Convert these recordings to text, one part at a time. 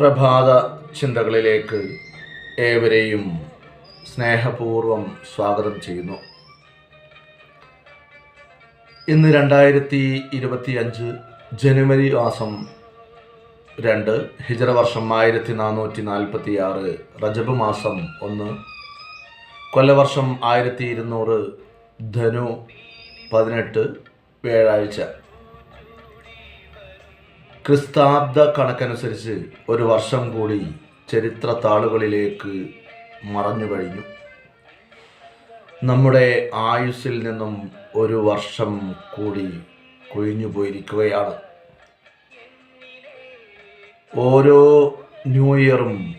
പ്രഭാത ചിന്തകളിലേക്ക് ഏവരെയും സ്നേഹപൂർവം സ്വാഗതം ചെയ്യുന്നു. ഇന്ന് രണ്ടായിരത്തി ഇരുപത്തി അഞ്ച് ജനുവരി മാസം രണ്ട് ഹിജറ വർഷം ആയിരത്തി നാനൂറ്റി നാൽപ്പത്തി ആറ് റജബ് മാസം ഒന്ന് കൊല്ലവർഷം ആയിരത്തി ഇരുന്നൂറ് ധനു പതിനെട്ട് വ്യാഴാഴ്ച. ക്രിസ്താബ്ദ കണക്കനുസരിച്ച് ഒരു വർഷം കൂടി ചരിത്ര താളുകളിലേക്ക് മറഞ്ഞു കഴിഞ്ഞു. നമ്മുടെ ആയുസ്സിൽ നിന്നും ഒരു വർഷം കൂടി കൊഴിഞ്ഞു പോയിരിക്കുകയാണ്. ഓരോ ന്യൂ ഇയറും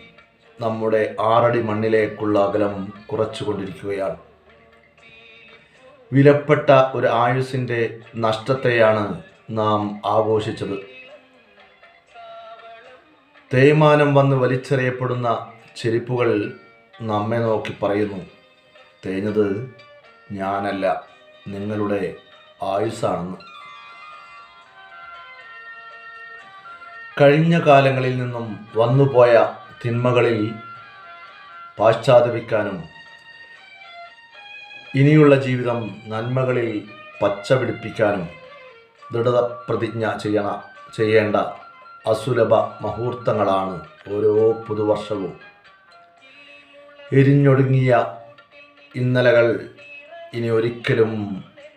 നമ്മുടെ ആറടി മണ്ണിലേക്കുള്ള അകലം കുറച്ചുകൊണ്ടിരിക്കുകയാണ്. വിലപ്പെട്ട ഒരു ആയുസ്സിന്റെ നഷ്ടത്തെയാണ് നാം ആഘോഷിച്ചത്. തേയ്മാനം വന്ന് വലിച്ചെറിയപ്പെടുന്ന ചെരിപ്പുകൾ നമ്മെ നോക്കി പറയുന്നു തേഞ്ഞത് ഞാനല്ല നിങ്ങളുടെ ആയുസ്സാണെന്ന്. കഴിഞ്ഞ കാലങ്ങളിൽ നിന്നും വന്നുപോയ തിന്മകളിൽ പാശ്ചാത്തപിക്കാനും ഇനിയുള്ള ജീവിതം നന്മകളിൽ പച്ച പിടിപ്പിക്കാനും ദൃഢത പ്രതിജ്ഞ ചെയ്യണ ചെയ്യേണ്ട അസുലഭ മുഹൂർത്തങ്ങളാണ് ഓരോ പുതുവർഷവും. എരിഞ്ഞൊടുങ്ങിയ ഇന്നലകൾ ഇനി ഒരിക്കലും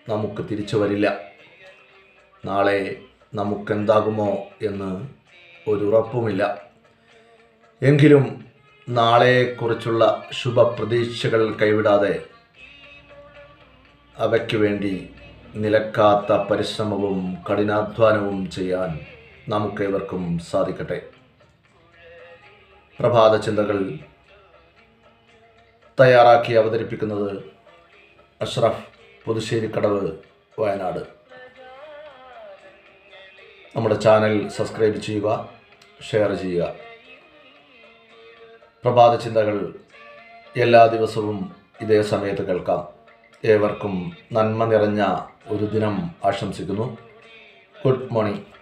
നമുക്ക് തിരിച്ചു വരില്ല. നാളെ നമുക്കെന്താകുമോ എന്ന് ഒരു ഉറപ്പുമില്ല എങ്കിലും നാളെക്കുറിച്ചുള്ള ശുഭപ്രതീക്ഷകൾ കൈവിടാതെ അവയ്ക്ക് വേണ്ടി നിലക്കാത്ത പരിശ്രമവും കഠിനാധ്വാനവും ചെയ്യാൻ നമുക്കേവർക്കും സാധിക്കട്ടെ. പ്രഭാത ചിന്തകൾ തയ്യാറാക്കി അവതരിപ്പിക്കുന്നത് അഷ്റഫ് പുതുശ്ശേരിക്കടവ് വയനാട്. നമ്മുടെ ചാനൽ സബ്സ്ക്രൈബ് ചെയ്യുക ഷെയർ ചെയ്യുക. പ്രഭാത ചിന്തകൾ എല്ലാ ദിവസവും ഇതേ സമയത്ത് കേൾക്കാം. ഏവർക്കും നന്മ നിറഞ്ഞ ഒരു ദിനം ആശംസിക്കുന്നു. Good morning.